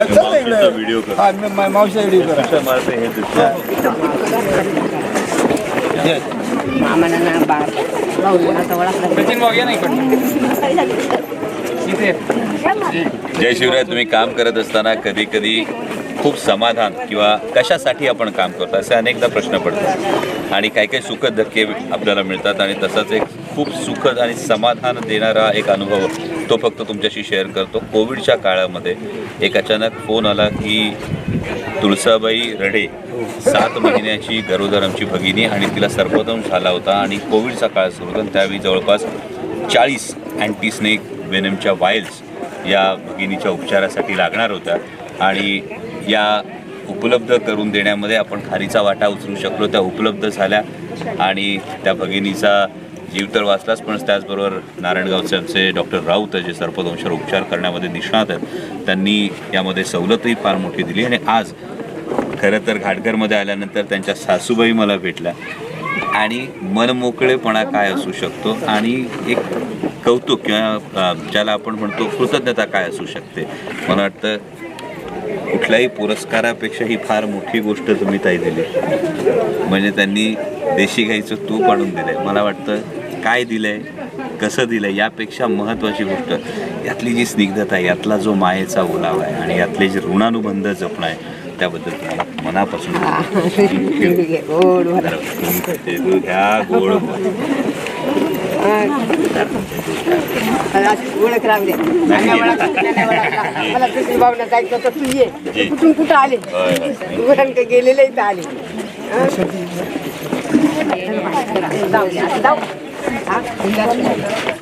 चल ना इकडे व्हिडिओ कर हा मी- मा- मावशीचा व्हिडिओ करा कशा मारते हे दिसतं. मामाला ना बाळ भाऊ आता ओळखला. जय शिवराय तुम्ही काम करत असताना कधी कधी खूप समाधान किंवा कशासाठी आपण काम करतो असे अनेकदा प्रश्न पडतात. आणि काही काही सुखद धक्के आपल्याला मिळतात आणि तसंच एक खूप सुखद आणि समाधान देणारा एक अनुभव तो फक्त तुमच्याशी शेअर करतो. कोविडच्या काळामध्ये एक अचानक फोन आला की तुळसाबाई रडे सात महिन्याची गरोदर आमची भगिनी आणि तिला सर्वोत्तम झाला होता आणि कोविडचा काळ सुरू होता. त्यावेळी जवळपास चाळीस अँटीस्नेक वेनमच्या वाईल्स या भगिनीच्या उपचारासाठी लागणार होत्या आणि या उपलब्ध करून देण्यामध्ये आपण खारीचा वाटा उचलू शकलो. त्या उपलब्ध झाल्या आणि त्या भगिनीचा जीव तर वाचलाच पण त्याचबरोबर नारायणगावचे आमचे डॉक्टर राऊत जे सर्पदंशावर उपचार करण्यामध्ये निष्णात आहेत त्यांनी यामध्ये सवलतही फार मोठी दिली. आणि आज खरं तर घाटघरमध्ये आल्यानंतर त्यांच्या सासूबाई मला भेटल्या. आणि मनमोकळेपणा काय असू शकतो? आणि एक कौतुक किंवा ज्याला आपण म्हणतो कृतज्ञता काय असू शकते? मला वाटतं कुठल्याही पुरस्कारापेक्षा ही फार मोठी गोष्ट तुम्ही ताई दिली. म्हणजे त्यांनी देशी गाईचं तूप आणून दिलं मला वाटतं काय दिलंय कसं दिलंय यापेक्षा महत्त्वाची गोष्ट यातली जी स्निग्धता आहे यातला जो मायेचा ओलावा आहे आणि यातले जे ऋणानुबंध जपणं आहे त्याबद्दल तुम्हाला मनापासून घ्या गोड ओळख मला भावना जायचं होतं तू ये. कुठून कुठं आले गेलेले इथं आले? जाऊ दे, आता जाऊ हा?